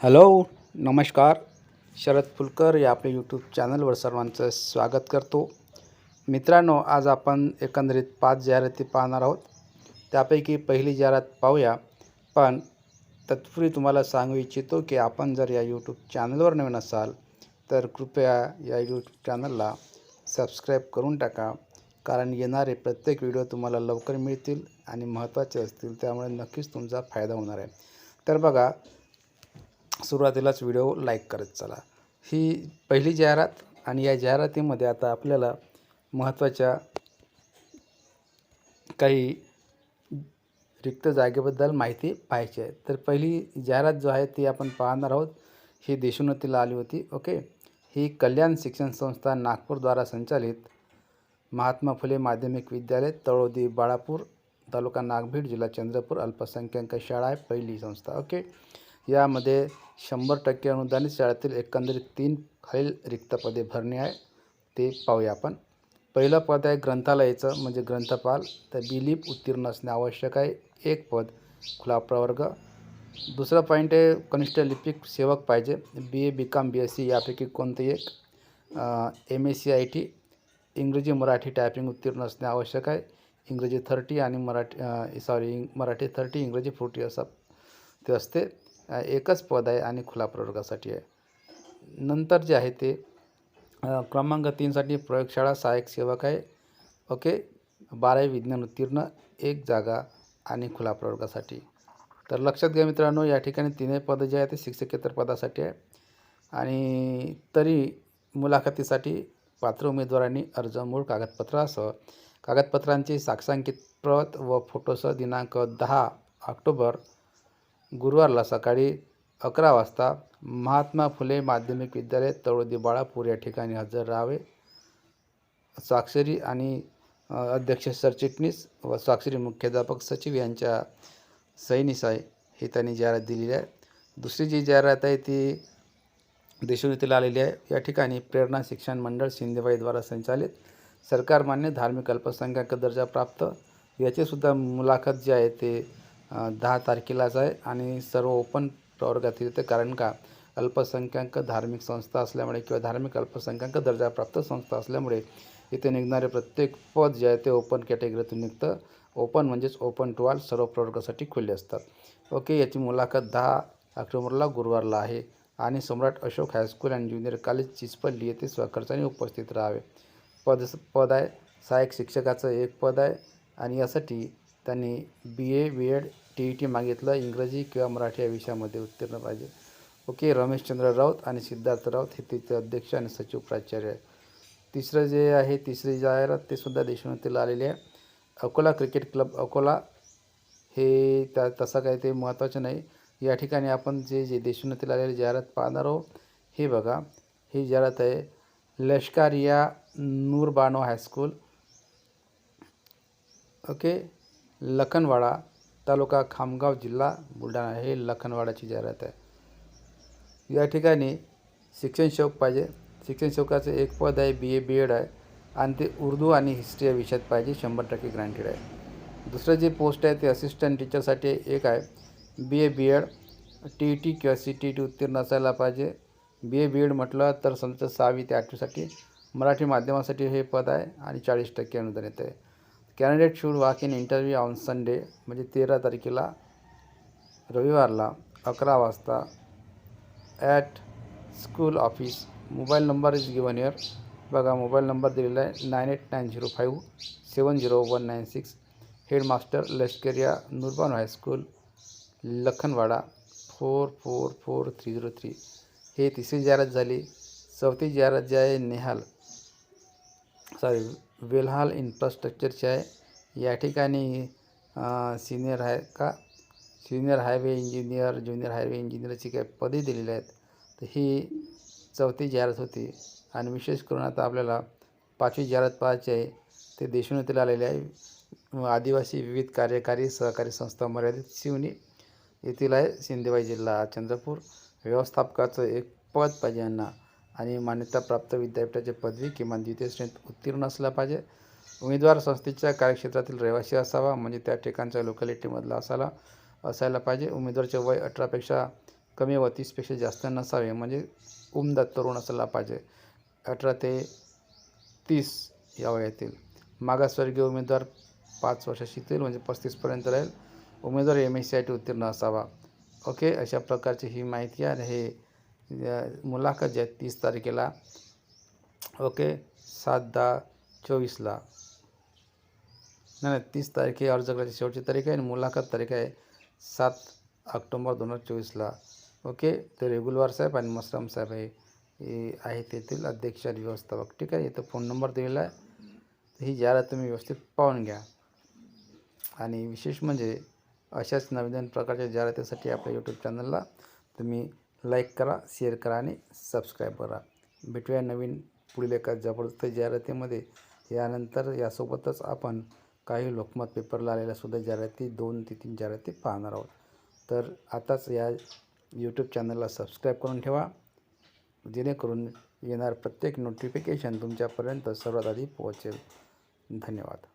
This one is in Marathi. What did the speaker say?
हॅलो नमस्कार. शरद फुलकर या आपल्या यूट्यूब चॅनलवर सर्वांचं स्वागत करतो. मित्रांनो आज आपण एकंदरीत पाच जाहिराती पाहणार आहोत. त्यापैकी पहिली जाहिरात पाहूया. पण तत्पूर्वी तुम्हाला सांगू इच्छितो की आपण जर या यूट्यूब चॅनलवर नवीन असाल तर कृपया या यूट्यूब चॅनलला सबस्क्राईब करून टाका. कारण येणारे प्रत्येक व्हिडिओ तुम्हाला लवकर मिळतील आणि महत्त्वाचे असतील त्यामुळे नक्कीच तुमचा फायदा होणार आहे. तर बघा सुरुवातीलाच व्हिडिओ लाईक करत चला. ही पहिली जाहिरात आणि या जाहिरातीमध्ये आता आपल्याला महत्त्वाच्या काही रिक्त जागेबद्दल माहिती पाहायची आहे. तर पहिली जाहिरात जो आहे ती आपण पाहणार आहोत. ही देशोन्नतीला आली होती. ओके? ही कल्याण शिक्षण संस्था नागपूरद्वारा संचालित महात्मा फुले माध्यमिक विद्यालय तळोदी बाळापूर तालुका नागभीड जिल्हा चंद्रपूर अल्पसंख्याक शाळा आहे. पहिली संस्था. ओके? यामध्ये शंभर टक्के अनुदानित शाळेतील एकंदरीत तीन खालील रिक्त पदे भरणे आहे. ते पाहूया आपण. पहिलं पद आहे ग्रंथालयाचं म्हणजे ग्रंथपाल. तर बिलीप उत्तीर्ण असणे आवश्यक आहे. एक पद खुला प्रवर्ग दुसरा पॉईंट आहे कनिष्ठ लिपिक सेवक पाहिजे. B A B com B S C यापैकी कोणते एक. M S C I T इंग्रजी मराठी टायपिंग उत्तीर्ण असणे आवश्यक आहे. इंग्रजी थर्टी आणि मराठी सॉरी मराठी थर्टी इंग्रजी फोर्टी असं ते असते. एकच पद आहे आणि खुला प्रवर्गासाठी आहे. नंतर जे आहे ते क्रमांक तीनसाठी प्रयोगशाळा सहाय्यक सेवक आहे. ओके? बारावी विज्ञान उत्तीर्ण एक जागा आणि खुला प्रवर्गासाठी. तर लक्षात घ्या मित्रांनो या ठिकाणी तिन्ही पदं जे आहे ते शिक्षकेतर पदासाठी आहे. आणि तरी मुलाखतीसाठी पात्र उमेदवारांनी अर्ज मूळ कागदपत्रासह कागदपत्रांची साक्षांकित प्रत व फोटोसह दिनांक दहा ऑक्टोबर गुरुवारला सकाळी अकरा वाजता महात्मा फुले माध्यमिक विद्यालय तळोदी बाळापूर या ठिकाणी हजर राहावे. स्वाक्षरी आणि अध्यक्ष सरचिटणीस व स्वाक्षरी मुख्याध्यापक सचिव यांच्या सहीनिसाय ही त्यांनी जाहिरात दिलेली आहे. दुसरी जी जाहिरात आहे ती देशोन्नतीला आलेली आहे. या ठिकाणी प्रेरणा शिक्षण मंडळ शिंदेबाईद्वारा संचालित सरकारमान्य धार्मिक अल्पसंख्याक दर्जा प्राप्त याचीसुद्धा मुलाखत जी आहे ते दहा तारखेलाच आहे आणि सर्व ओपन प्रवर्गातील येते. कारण का? अल्पसंख्याक धार्मिक संस्था असल्यामुळे किंवा धार्मिक अल्पसंख्याक दर्जाप्राप्त संस्था असल्यामुळे इथे निघणारे प्रत्येक पद जे आहे ते ओपन कॅटेगरीतून निघतं. ओपन म्हणजेच ओपन टू ऑल सर्व प्रवर्गासाठी खुले असतात. ओके याची मुलाखत दहा ऑक्टोबरला गुरुवारला आहे आणि Samrat Ashok high school and junior college Chichpalli येथे स्वखर्चाने उपस्थित राहावे. पद पद आहे. सहाय्यक शिक्षकाचं एक पद आहे आणि यासाठी त्यांनी B A B Ed T E T मागितलं. इंग्रजी किंवा मराठी या विषयामध्ये उत्तीर्ण पाहिजे. ओके रमेशचंद्र राऊत आणि सिद्धार्थ राऊत हे तिथे अध्यक्ष आणि सचिव प्राचार्य आहे तिसरं जे आहे तिसरी जाहिरात ते सुद्धा देशोन्नतीला आलेली आहे. अकोला क्रिकेट क्लब अकोला हे त्या तसं काही ते महत्त्वाचं नाही. या ठिकाणी आपण जे जे देशोन्नतीला आलेली जाहिरात पाहणार आहोत हे बघा. ही जाहिरात आहे Lashkariya Noorbano high school. Okay Lakhanwada तालुका खामगाव जिल्हा बुलढाणा हे लखनवाडाची जाहिरात आहे. या ठिकाणी शिक्षण शौक पाहिजे. शिक्षण शौकाचं एक पद आहे बी ए बी एड आहे. आणि ते उर्दू आणि हिस्ट्री या विषयात पाहिजे. शंभर टक्के ग्रँटेड आहे. दुसरं जे पोस्ट आहे ते असिस्टंट टीचरसाठी एक आहे. B A B Ed T E T किंवा सी टी ई टी उत्तीर्ण असायला पाहिजे. बी ए बी एड म्हटलं तर समजा सहावी ते आठवीसाठी मराठी माध्यमासाठी हे पद आहे आणि चाळीस टक्के अनुदान येतं आहे candidate should walk in interview on Sunday म्हणजे तेरा तारखेला रविवारला अकरा वाजता at school office mobile number is given here बघा मोबाईल नंबर दिलेला आहे nine eight nine zero five seven zero one nine six headmaster Lashkariya Nurban high school Lakhanwada four four four three zero three हे तिसरी जाहिरात झाली. चौथी जाहिरात जी आहे नेहाल. सॉरी वेल्हाल इन्फ्रास्ट्रक्चरची आहे. या ठिकाणी सिनियर आहे का? Senior highway engineer junior highway इंजिनियरची काही पदे दिलेली आहेत. तर ही चौथी जाहिरात होती. आणि विशेष करून आता आपल्याला पाचवी जाहिरात पाहायची आहे ते देशोन्नतीला आलेले आहे. आदिवासी विविध कार्यकारी सहकारी संस्था मर्यादित शिवनी येथील आहे. सिंदेबाई जिल्हा चंद्रपूर. व्यवस्थापकाचं एक पद पाहिजे यांना. आणि मान्यताप्राप्त विद्यापीठाची पदवी किमान द्वितीय श्रेणीत उत्तीर्ण असला पाहिजे. उमेदवार संस्थेच्या कार्यक्षेत्रातील रहिवासी असावा म्हणजे त्या ठिकाणच्या लोकॅलिटीमधला असायला असायला पाहिजे. उमेदवाराचे वय अठरापेक्षा कमी व तीसपेक्षा जास्त नसावे म्हणजे उमदा तरुण असायला पाहिजे. अठरा ते तीस या वयातील मागासवर्गीय उमेदवार पाच वर्ष शिकतील म्हणजे पस्तीसपर्यंत राहील. उमेदवार M S C I T उत्तीर्ण असावा. ओके अशा प्रकारची ही माहिती आहे. आणि हे मुलाखत जी आहे तीस तारखेला. ओके सात दहा चोवीसला. नाही नाही तीस तारीख ही अर्ज करायची शेवटची तारीख आहे आणि मुलाखत तारीख आहे सात ऑक्टोंबर दोन हजार चोवीसला. ओके ते रेगुलवार साहेब आणि मसराम साहेब आहे हे आहे तेथील अध्यक्ष आणि व्यवस्थापक. ठीक आहे इथं फोन नंबर दिलेला आहे. ही जाहिरात तुम्ही व्यवस्थित पाहून घ्या. आणि विशेष म्हणजे अशाच नवीन नवीन प्रकारच्या जाहिरातीसाठी आपल्या यूट्यूब चॅनलला तुम्ही लाईक करा शेअर करा आणि सबस्क्राईब करा. भेटूया नवीन पुढील एका जबरदस्त जाहिरातीमध्ये. यानंतर यासोबतच आपण काही लोकमत पेपरला आलेल्या सुद्धा जाहिराती दोन ते तीन जाहिराती पाहणार आहोत. तर आताच या यूट्यूब चॅनलला सबस्क्राईब करून ठेवा. जेणेकरून येणार प्रत्येक नोटिफिकेशन तुमच्यापर्यंत सर्वात आधी पोहोचेल. धन्यवाद.